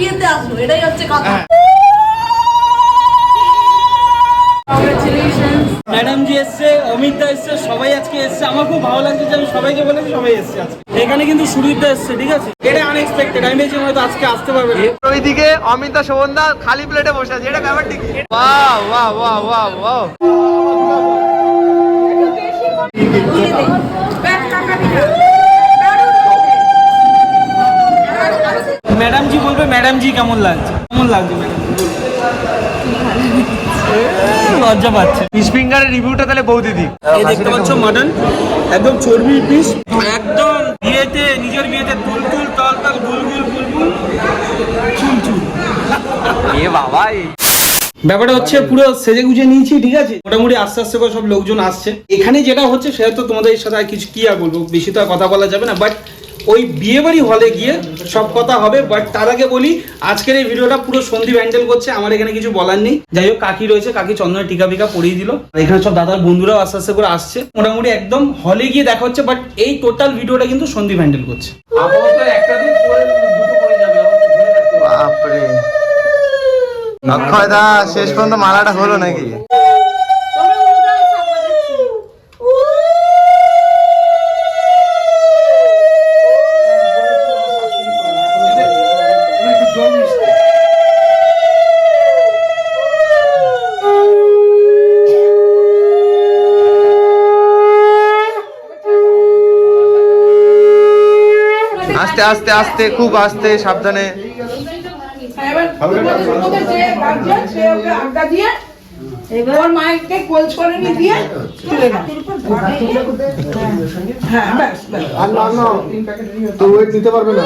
বিয়েতে আসব এটাই হচ্ছে কথা। হ্যাঁ। ম্যাডাম জি এসছে অমিত দা এসছে সবাই আজকে এসছে। আমার খুব ভালো লাগছে যে আমি সবাইকে বলেছি সবাই এসছে আজকে। এখানে কিন্তু সুরীত দা এসছে ঠিক আছে? এটা আনএক্সপেক্টেড আমি ভেবেছি হয়তো আজকে আসতে পারবে না। ওইদিকে অমিতা শোভনদা খালি প্লেটে বসে আছে এটা ব্যাপারটা কি? বাহ বাহ বাহ বাহ বাহ ম্যাডাম জি বলবে ম্যাডাম জি কেমন লাগছে? কেমন লাগছে ম্যাডাম লজ্জা পাচ্ছে। ফিশ ফিঙ্গারের রিভিউটা তাহলে বৌদি দিক। এই দেখতে পাচ্ছ মাটন? একদম চর্বির পিস একদম বিয়েতে নিজের বিয়েতে তুল তুল তল তল গুল গুল গুল গুল। চুল চুল। এ বাবা ব্যাপারটা হচ্ছে পুরো সেজে গুজে নিয়েছি ঠিক আছে? মোটামুটি আস্তে আস্তে করে সব লোকজন আসছে। এখানে যেটা হচ্ছে সেটা তো তোমাদের সাথে আর কিছু কি আর বলব? বেশি তো আর কথা বলা যাবে না বাট ওই বিয়ে বাড়ি হলে গিয়ে সব কথা হবে বাট তার আগে বলি, আজকের এই ভিডিওটা পুরো সন্ধি হ্যান্ডেল করছে, আমার এখানে কিছু বলার নেই। যাই হোক, কাকি রয়েছে, কাকি চন্দনের টিকা ফিকা পরিয়ে দিল। এখানে সব দাদার বন্ধুরাও আস্তে আস্তে করে আসছে। মোটামুটি একদম হলে গিয়ে দেখা হচ্ছে বাট এই টোটাল ভিডিওটা কিন্তু সন্ধি হ্যান্ডেল করছে। বাপরে। শেষ পর্যন্ত মালাটা হলো নাকি? আস্তে আস্তে আস্তে খুব আস্তে সাবধানে। এবার করে দিয়ে হ্যাঁ ব্যাস ব্যাস। আর না না তো ওয়েট নিতে পারবে না।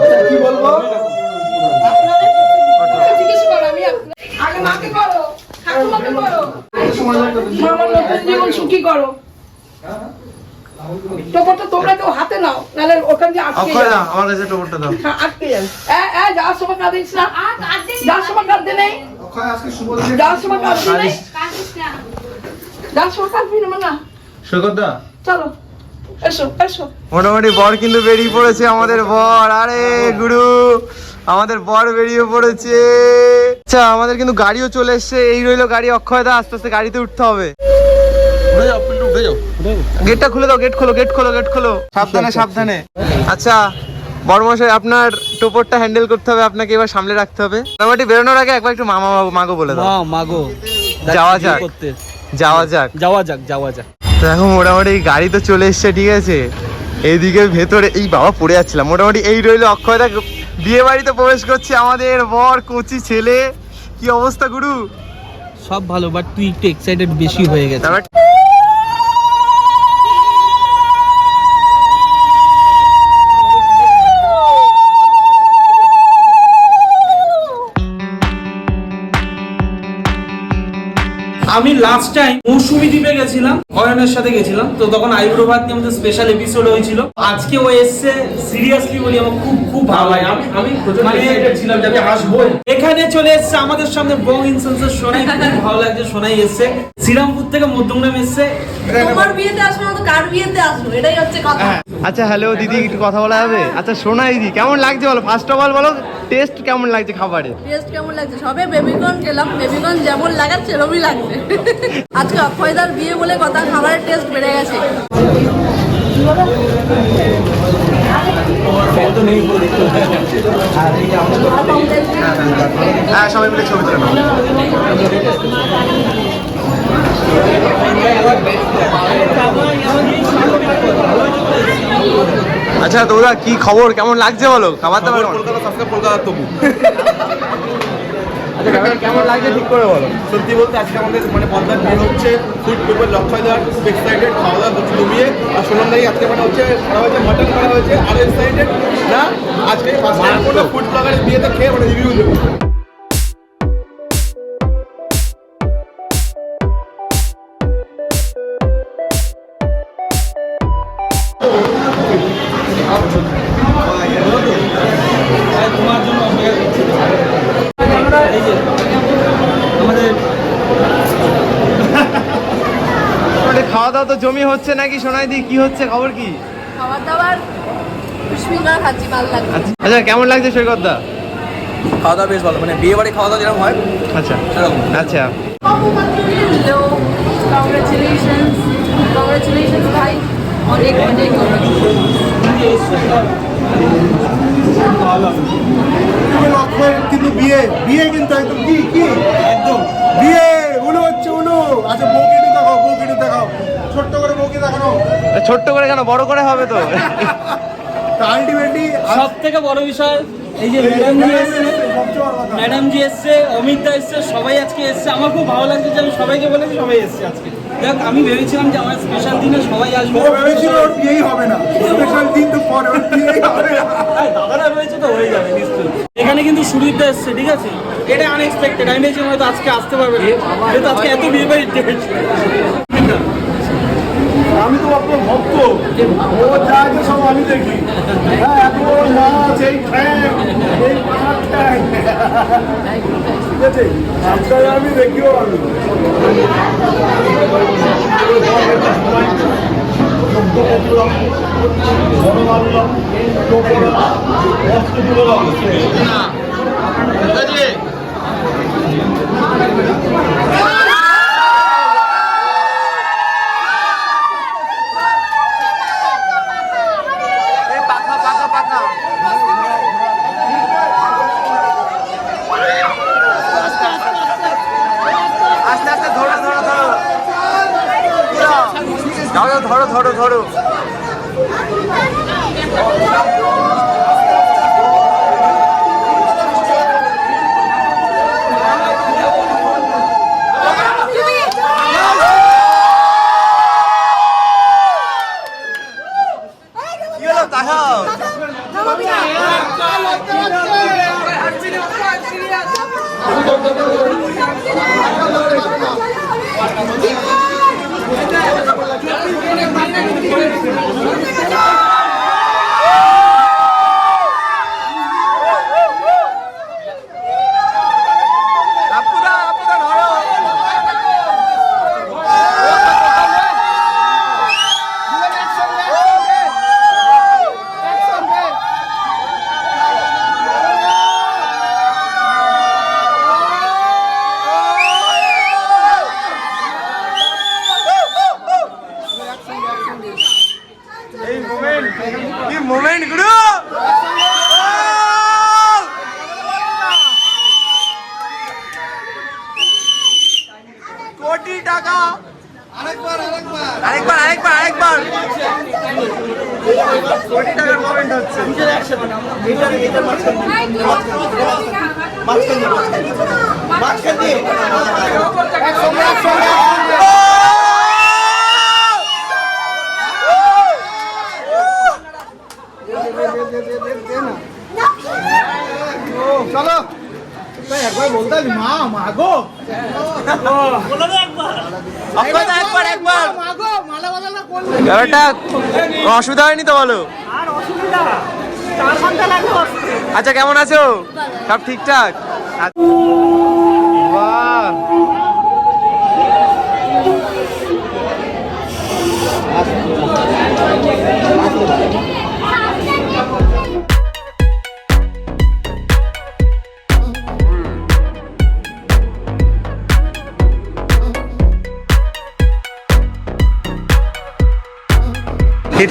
আচ্ছা, কি বলব? জিজ্ঞেস করো আমি আপনার- আগে মাকে করো ঠাকুমাকে করো। জীবন সুখী করো। টোপরটা তোমরা কেউ হাতে নাও নাহলে ওখান দিয়ে আটকে যাবে। আমার কাছে টোপরটা দাও। হ্যাঁ, আটকে যাবে। এ এ যাওয়ার সময় কাঁদিস না। যাওয়ার সময় কাঁদতে নেই। যাওয়ার সময় কাঁদতে নেই। যাওয়ার সময় কাঁদবি না না চলো এসো এসো। মোটামুটি বর কিন্তু বেরিয়ে পড়েছে আমাদের বর। আরে গুরু আমাদের বর বেরিয়ে পড়েছে। আচ্ছা আমাদের কিন্তু গাড়িও চলে এসছে। এই রইল গাড়ি অক্ষয় দা আস্তে আস্তে গাড়িতে উঠতে হবে। গেটটা খুলে দাও গেট খোলো গেট খোলো গেট খোলো। সাবধানে সাবধানে। আচ্ছা বড়মশাই আপনার টোপরটা হ্যান্ডেল করতে হবে আপনাকে এবার সামলে রাখতে হবে। মোটামুটি বেরোনোর আগে একবার একটু মামা মাগো বলে দাও। মাগো। যাওয়া যাক। যাওয়া যাক। যাওয়া যাক যাওয়া যাক। তো এখন মোটামুটি গাড়ি তো চলে এসছে ঠিক আছে। এইদিকে ভেতরে এই বাবা পড়ে যাচ্ছিলাম। মোটামুটি এই রইল অক্ষয়দা বিয়ে বাড়িতে প্রবেশ করছে আমাদের বর কচি ছেলে। কি অবস্থা গুরু? সব ভালো বাট তুই একটু এক্সাইটেড বেশি হয়ে গেছে আমি লাস্ট টাইম মৌসুমি দ্বীপে গেছিলাম। অয়নের সাথে গেছিলাম। তো তখন আইব্রো ভাত নিয়ে আমাদের স্পেশাল এপিসোড হয়েছিল। আজকে ও এসছে সিরিয়াসলি বলি আমার খুব খুব ভালো লাগে। আমি আমি মানে ছিলাম যে আমি আসব এখানে চলে এসছে আমাদের সামনে বং ইনসেন্সের সোনাই। খুব ভালো লাগছে সোনাই এসছে। শ্রীরামপুর থেকে মধ্যমগ্রাম এসছে। তোমার বিয়েতে আসব না তো কার বিয়েতে আসব? এটাই হচ্ছে কথা। আচ্ছা হ্যালো দিদি একটু কথা বলা হবে? আচ্ছা সোনা দিদি কেমন লাগছে বলো? ফার্স্ট অফ অল বলো টেস্ট কেমন লাগছে খাবারে? টেস্ট কেমন লাগছে? সবে বেবিকর্ন খেলাম। বেবিকর্ন যেমন লাগার সেরমই লাগছে আজকে অক্ষয়দার বিয়ে বলে কথা খাবারের টেস্ট বেড়ে গেছে। হ্যাঁ সবাই মিলে ছবি তুলে আচ্ছা তোরা কি খবর? কেমন লাগছে বলো? খাবার দাবার কলকাতা সাবস্ক্রাইব কলকাতা তবু। কেমন লাগছে ঠিক করে বলো। সত্যি বলতে আজকে আমাদের মানে পদ্মার বিয়ে হচ্ছে ফুড পেপার লক্ষয় দেওয়ার খুব এক্সাইটেড খাওয়া দাওয়া হচ্ছে ডুবিয়ে আর শুনলাম দাই আজকে মানে হচ্ছে করা হয়েছে মাটন করা হয়েছে, আর এক্সাইটেড না? আজকে ফার্স্ট টাইম ফুড ব্লগারের বিয়েতে খেয়ে মানে রিভিউ দেবো। দাওয়া তো জমি হচ্ছে নাকি? সোনাই দি কি হচ্ছে? খবর কি? খাবার দাবার লাগছে আচ্ছা কেমন লাগছে সৈকত দা? খাওয়া দাওয়া বেশ ভালো। মানে বিয়ে বাড়ি খাওয়া দাওয়া যেরকম হয় আচ্ছা সেরকম। আচ্ছা। ভাই। অনেক কিন্তু বিয়ে বিয়ে কিন্তু একদম কি কি? একদম। বিয়ে উলু হচ্ছে উলু আচ্ছা বউকে দেখাও বউকে দেখাও। ছোট্ট করে বউকে দেখানো। ছোট্ট করে কেন? বড় করে হবে তো। আলটিমেটলি সব থেকে বড় বিষয় এই যে ম্যাডাম জি এসছে ম্যাডাম জি এসছে অমিত দা এসছে সবাই আজকে এসছে। আমার খুব ভালো লাগছে যে আমি সবাইকে বলেছি সবাই এসছে আজকে। দেখ আমি ভেবেছিলাম যে আমার স্পেশাল দিনে সবাই আসবে। ও ভেবেছিল ওর বিয়েই হবে না। স্পেশাল দিন তো পরে ওর বিয়েই হবে না। হ্যাঁ, দাদারা রয়েছে তো হয়ে যাবে নিশ্চয়ই। এখানে কিন্তু এসছে ঠিক আছে? এটা আনএক্সপেক্টেড আমি ভেবেছিলাম হয়তো আজকে আসতে পারবে না। যেহেতু আজকে এত বিয়ে বাড়ির ডেট আমি তো আপনার ভক্ত। ও যা আছে সব আমি দেখি। হ্যাঁ এত নাচ এই ঠ্যাং, এই পাহাড় ঠিক আছে আপনার আমি দেখিও আমি। আস্তে আস্তে ধরো ধরো ধরো যাও যাও, ধরো কোটি টাকার মোমেন্ট হচ্ছে। চলো। একবার বলতে মা মা গো। একবার। একবার একবার মা গো মালা বাজালা করলে ব্যাপারটা অসুবিধা হয়নি তো বলো? আচ্ছা কেমন আছো? সব ঠিকঠাক?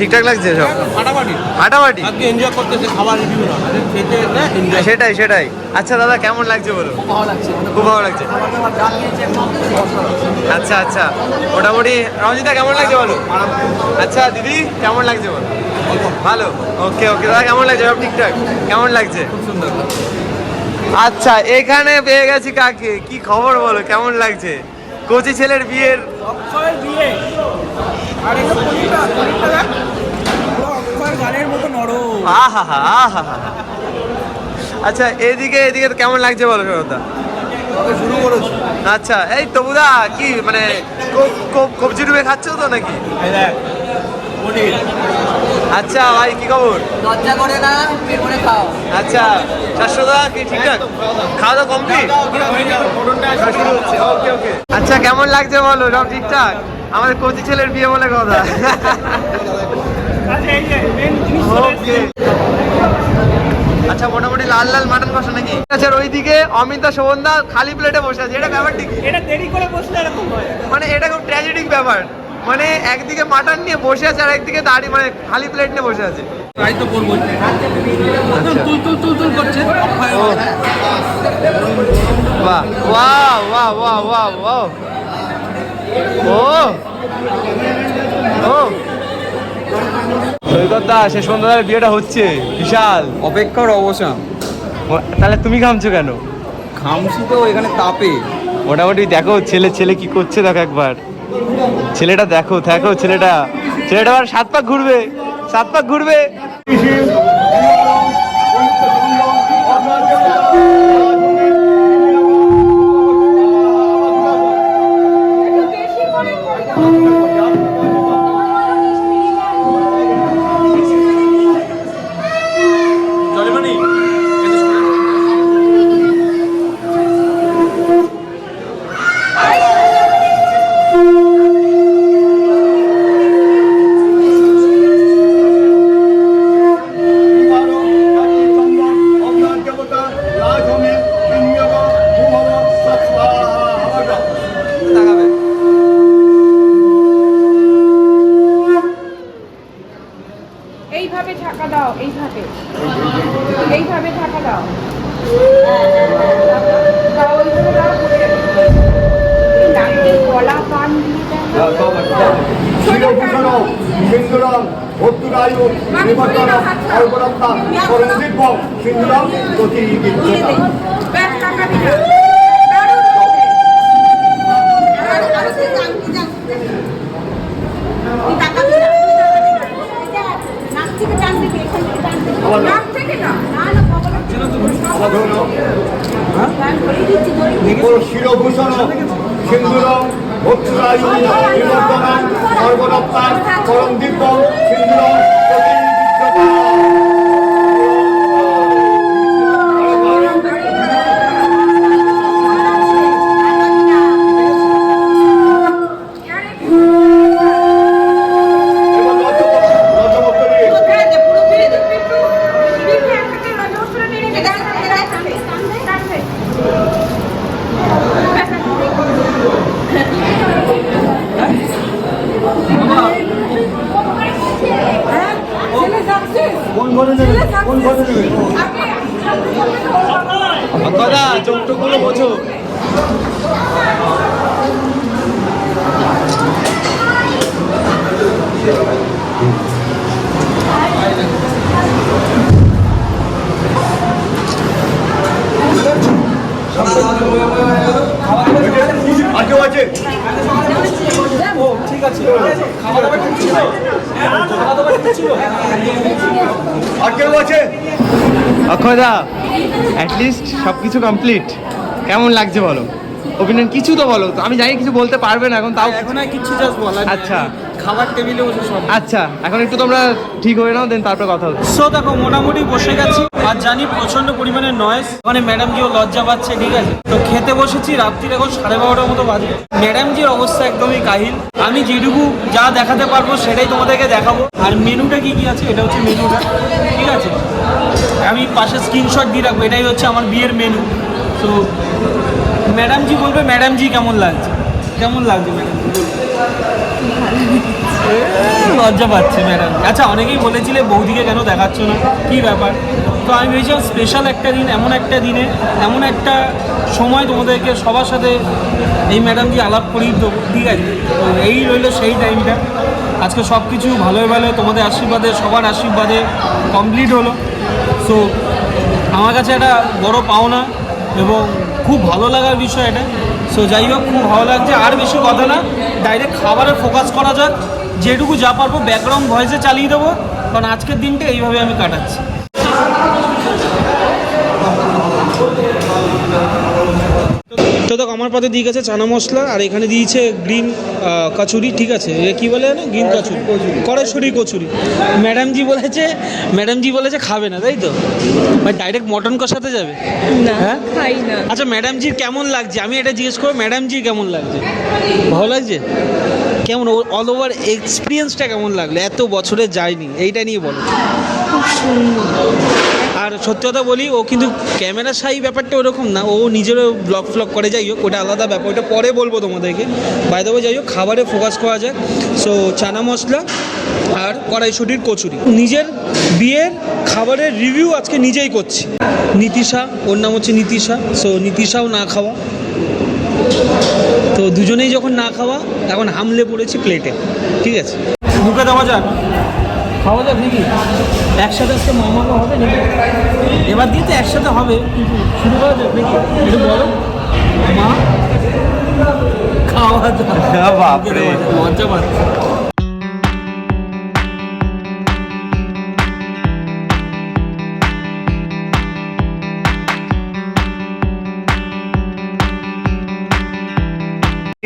ঠিকঠাক লাগছে সব? ফাটাফাটি। ফাটাফাটি? আজকে এনজয় করতেছে খাবার রিভিউ না। খেতে এনজয় সেটাই সেটাই। আচ্ছা দাদা কেমন লাগছে বলো? ভালো লাগছে খুব ভালো লাগছে। আচ্ছা আচ্ছা। মোটামুটি রঞ্জিতা কেমন লাগছে বলো? আচ্ছা দিদি কেমন লাগছে বলো? ভালো। ওকে ওকে দাদা কেমন লাগছে সব ঠিকঠাক? কেমন লাগছে? খুব সুন্দর আচ্ছা এখানে পেয়ে গেছি কাকে? কি খবর বলো? কেমন লাগছে? কোচি ছেলের বিয়ের বিয়ে। আর এটা পনিরটা পনিরটা দেখ। অক্ষয়ের গানের মতো নরম। আহা হা আহা হা আচ্ছা এদিকে এদিকে কেমন লাগছে বলো সরদা? শুরু করেছ। আচ্ছা এই তবুদা কি মানে কব- কব- কবজি ডুবে খাচ্ছো তো নাকি? দেখ পনির। আচ্ছা ভাই কি খবর? লজ্জা করে না পেট ভরে খাও। আচ্ছা শাশ্বদা কি ঠিকঠাক? খাওয়া দাওয়া কমপ্লিট ওকে ওকে আচ্ছা কেমন লাগছে বলো? সব ঠিকঠাক? আমাদের কোচি ছেলের বিয়ে বলে কথা। আচ্ছা মোটামুটি লাল লাল মাটন কষা নাকি? আচ্ছা আর ওইদিকে অমিতা শোভনদা খালি প্লেটে বসে আছে। এটা ব্যাপারটা কি? এটা দেরি করে বসলে এরকম হয়। মানে এটা খুব ট্র্যাজেডিক ব্যাপার। মানে একদিকে মাটন নিয়ে বসে আছে আর একদিকে দাঁড়িয়ে মানে খালি প্লেট নিয়ে বসে আছে। ট্রাই তো করব। তুল তুল তুল তুল করছে। বাহ। Wow wow wow wow wow ও। ও। সৈকত দা শেষ পর্যন্ত বিয়েটা হচ্ছে। বিশাল। অপেক্ষার অবসান। তাহলে তুমি ঘামছো কেন? ঘামছি তো এখানে তাপে। মোটামুটি দেখো ছেলে ছেলে কি করছে দেখো একবার। ছেলেটা দেখো দেখো ছেলেটা। ছেলেটা আবার সাত পাক ঘুরবে সাত পাক ঘুরবে এইভাবে ঢাকা দাও এইভাবে এইভাবে ঢাকা দাও দাও, ওইভাবে দাও, করে রেখো। এই নাকে কলা পান দিয়ে দাও। শিরভূষণ সিন্দুরম ভর্তুরায়ু নিমন্ত্রণ নাক থেকে না শিরভূষণ সিন্দুরম ভর্তুরায়ু নিমন্ত্রণ সর্বদত্তা করঞ্জিত সিন্দুরম প্রতি আছে? আর কেউ আছে? অক্ষয় অ্যাটলিস্ট সব কিছু কমপ্লিট কেমন লাগছে বলো? ওপিনিয়ন কিছু তো বলো আমি জানি কিছু বলতে পারবে না এখন তাও এখন আর কিচ্ছু জাস্ট নেই। আচ্ছা। খাবার টেবিলে বসে সব। আচ্ছা এখন একটু তোমরা ঠিক হয়ে নাও দেন তারপর কথা হচ্ছে। সো দেখো মোটামুটি বসে গেছি। আর জানি প্রচণ্ড পরিমাণে নয়েস মানে ম্যাডাম জিও লজ্জা পাচ্ছে, ঠিক আছে? তো খেতে বসেছি, রাত্রির এখন সাড়ে বারোটার মতো বাজে। ম্যাডাম জির অবস্থা একদমই কাহিল। আমি যেটুকু যা দেখাতে পারব সেটাই তোমাদেরকে দেখাবো। আর মেনুটা কি কি আছে? এটা হচ্ছে মেনুটা, ঠিক আছে? আমি পাশে স্ক্রিনশট দিয়ে রাখব, এটাই হচ্ছে আমার বিয়ের মেনু তো ম্যাডাম জি বলবে ম্যাডাম জি কেমন লাগছে? কেমন লাগছে ম্যাডাম জি লজ্জা পাচ্ছে, ম্যাডাম। আচ্ছা অনেকেই বলেছিলে বৌদিকে কেন দেখাচ্ছ না? কি ব্যাপার? তো আমি ভেবেছিলাম স্পেশাল একটা দিন, এমন একটা দিনে, এমন একটা সময় তোমাদেরকে সবার সাথে এই ম্যাডাম দিয়ে আলাপ করিয়ে তো ঠিক আছে? এই রইল সেই টাইমটা আজকে সব কিছু ভালোই। ভালো তোমাদের আশীর্বাদে, সবার আশীর্বাদে কমপ্লিট হলো। সো আমার কাছে একটা বড় পাওনা এবং খুব ভালো লাগার বিষয় এটা। সো যাই হোক, খুব ভালো লাগছে। আর বেশি কথা না ডাইরেক্ট খাবারে ফোকাস করা যাক। যেটুকু যা পারব ব্যাকগ্রাউন্ড ভয়েসে চালিয়ে দেবো। কারণ আজকের দিনটা এইভাবে আমি কাটাচ্ছি। তো দেখো আমার পাতে দিয়ে গেছে চানা মশলা আর এখানে দিয়েছে গ্রিন কচুরি ঠিক আছে? এ কি বলে না গ্রিন কচুরি। কড়াইশুরি কচুরি। ম্যাডাম জি বলেছে ম্যাডাম জি বলেছে খাবে না তাই তো? ভাই ডাইরেক্ট মটন কষাতে যাবে। না হ্যাঁ? খাই না। আচ্ছা ম্যাডাম জির কেমন লাগছে? আমি এটা জিজ্ঞেস করব ম্যাডাম জির কেমন লাগছে? ভালো লাগছে? কেমন অল ওভার এক্সপিরিয়েন্সটা কেমন লাগল? এত বছরে যায়নি এইটা নিয়ে বলো। আর সত্যি কথা বলি ও কিন্তু ক্যামেরা সাই ব্যাপারটা ওরকম না ও নিজেরও ব্লগ ফ্লগ করে যাই হোক ওটা আলাদা ব্যাপার ওটা পরে বলব তোমাদেরকে। বাইরে যাই হোক খাবারে ফোকাস করা যায় সো চানা মশলা আর কড়াইশুটির কচুরি। নিজের বিয়ের খাবারের রিভিউ আজকে নিজেই করছি। নীতিশা ওর নাম হচ্ছে নীতিশা। সো নীতিশাও না খাওয়া। তো দুজনেই যখন না খাওয়া এখন হামলে পড়েছি প্লেটে ঠিক আছে? মুখে দেওয়া যাক। খাওয়া যাক নাকি? একসাথে আজকে মামা হবে নাকি? এবার দিয়ে তো একসাথে হবে। শুরু করা যাক নাকি? একটু বলো। মা খাওয়া যাক। বাপরে। মজা পাচ্ছে।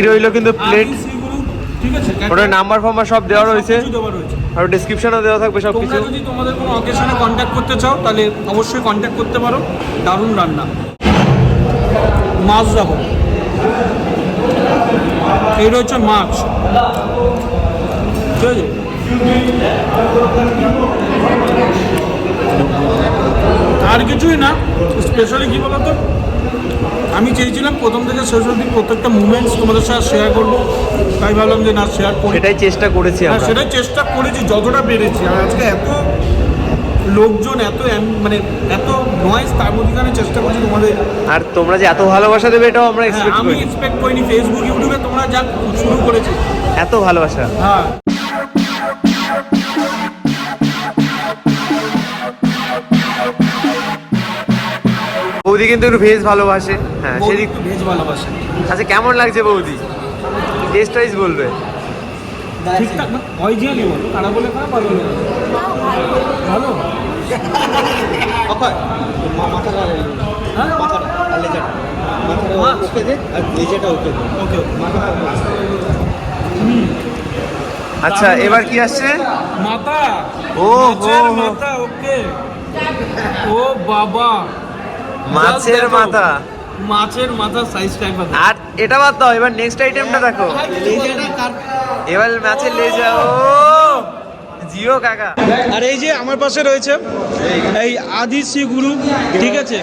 রইল কিন্তু প্লেট ঠিক আছে নাম্বার ফাম্বার সব দেওয়া রয়েছে। রয়েছে। আর ডিসক্রিপশনও দেওয়া থাকবে সব কিছু যদি তোমাদের কোনো অকেশনে কন্ট্যাক্ট করতে চাও তাহলে অবশ্যই কন্ট্যাক্ট করতে পারো। দারুণ রান্না। মাছ দেখো এইটা হচ্ছে মাছ। ঠিক আছে? আর কিছুই না। স্পেশালি কী বলতো? আমি চেয়েছিলাম প্রথম থেকে শেষ অবধি প্রত্যেকটা মুভমেন্টস তোমাদের সাথে শেয়ার করব। তাই ভাবলাম যে না শেয়ার করি। সেটাই চেষ্টা করেছি হ্যাঁ আমরা। সেটাই চেষ্টা করেছি যতটা পেরেছি। আর আজকে এত লোকজন এত মানে এত নয়েজ তার মধ্যখানে চেষ্টা করছি তোমাদের আর তোমরা যে এত ভালোবাসা দেবে এটাও আমরা হ্যাঁ, এক্সপেক্ট আমি করি এক্সপেক্ট করিনি ফেসবুক ইউটিউবে তোমরা যা শুরু করেছ। এত ভালোবাসা। হ্যাঁ। বৌদি কিন্তু একটু ভেজ ভালোবাসে। হ্যাঁ সেদিক ভেজ ভালোবাসে। আচ্ছা কেমন লাগছে বৌদি? টেস্ট ওয়াইজ বলবে। ঠিকঠাক অরিজিনালি বলো খারাপ বলে খারাপ ভালো বলে। ভালো? মাথাটা মাথাটা আর মাথাটা ওকে দে আর লেজাটা ওকে দে। ওকে মাথাটা আচ্ছা এবার কি আসছে? মাথা। ও, হো। মাথা ওকে। ও বাবা। মাছের মাথা। মাছের মাথা সাইজটা একবার আর এটা বাদ দাও এবার নেক্সট আইটেমটা দেখো। লেজাটা কাট এবার মাছের লেজা ও! জিও কাকা। আর এই যে আমার পাশে রয়েছে এই আদি শ্রী গুরু ঠিক আছে?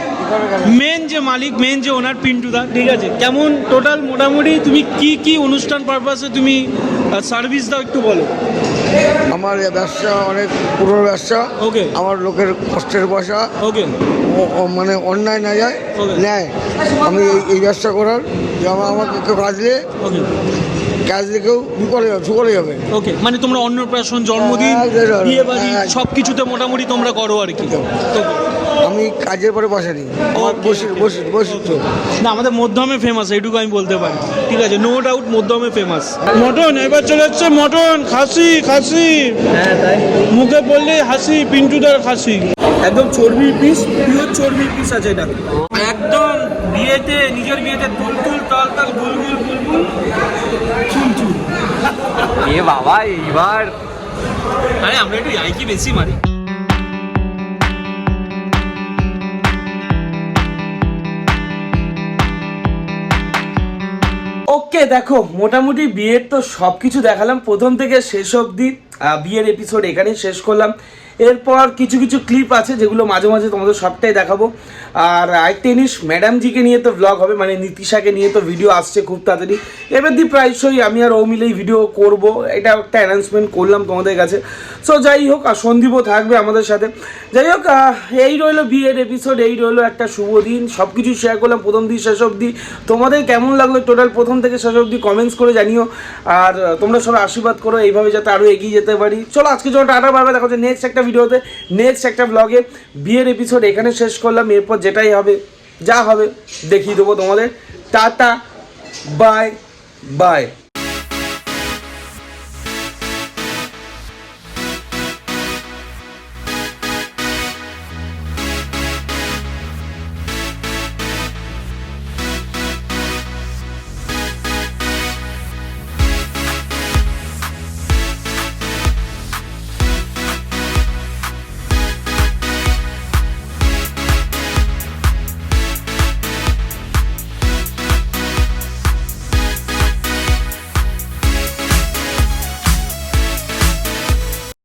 মেন যে মালিক মেন যে ওনার পিন্টুদা ঠিক আছে? কেমন? টোটাল মোটামুটি তুমি কি কি অনুষ্ঠান পারপাসে তুমি সার্ভিস দাও একটু বলো। আমার ব্যবসা অনেক পুরো ব্যবসা। ওকে আমার লোকের কষ্টের পয়সা ওকে মানে অন্যায় না যায়. নেয় আমি এই এই ব্যবসা করার যে আমার আমাকে কেউ কাজ দিয়ে ওকে কাজ দিয়ে কেউ করে যাবে সুকরে যাবে। ওকে মানে তোমরা অন্নপ্রাশন জন্মদিন হ্যাঁ, বিয়ে বাড়ি হ্যাঁ। সব কিছুতে মোটামুটি তোমরা করো আর কি। আমি কাজের পরে দিই বসে বসে বসে তো না আমাদের মধ্যমে ফেমাস এইটুকু আমি বলতে পারি। ঠিক আছে নো ডাউট মধ্যমে ফেমাস মটন এবার চলে যাচ্ছে মটন খাসি খাসি। হ্যাঁ তাই। মুখে বললে হাসি পিন্টুদার খাসি। একদম চর্বির পিস পিওর চর্বির পিস আছে এটা। একদম বিয়েতে নিজের বিয়েতে তুল তুল তাল তাল গুলগুল গুলগুল চুল চুল। এ বাবা এইবার। আরে আমরা একটু ইয়াইকি বেশি মারি। ওকে, দেখো, মোটামুটি বিয়ের তো সব কিছু দেখালাম। প্রথম থেকে শেষ অবধি বিয়ের এপিসোড এখানেই শেষ করলাম। এরপর কিছু কিছু ক্লিপ আছে যেগুলো মাঝে মাঝে তোমাদের সবটাই দেখাবো। আর আরেকটা জিনিস, ম্যাডামজিকে নিয়ে তো ব্লগ হবে মানে নীতিশাকে নিয়ে তো ভিডিও আসছে খুব তাড়াতাড়ি। এবার দিয়ে প্রায়শই আমি আর ও মিলেই ভিডিও করব। এটা একটা অ্যানাউন্সমেন্ট করলাম তোমাদের কাছে। সো যাই হোক, আর সন্দীপও থাকবে আমাদের সাথে। যাই হোক এই রইল বিয়ের এপিসোড এই রইল একটা শুভ দিন। সব কিছু শেয়ার করলাম, প্রথম দিন শেষ অবধি। তোমাদের কেমন লাগল? টোটাল প্রথম থেকে শেষ অবধি কমেন্টস করে জানিও। আর তোমরা সবাই আশীর্বাদ করো, এইভাবে যাতে আরও এগিয়ে যেতে পারি। চলো আজকে যখন টাটা পারবে দেখো নেক্সট একটা ভিডিওতে নেক্সট একটা ব্লগে বিয়ের এপিসোড এখানে শেষ করলাম। এরপর যেটাই হবে, যা হবে দেখিয়ে দেবো তোমাদের। Tata bye bye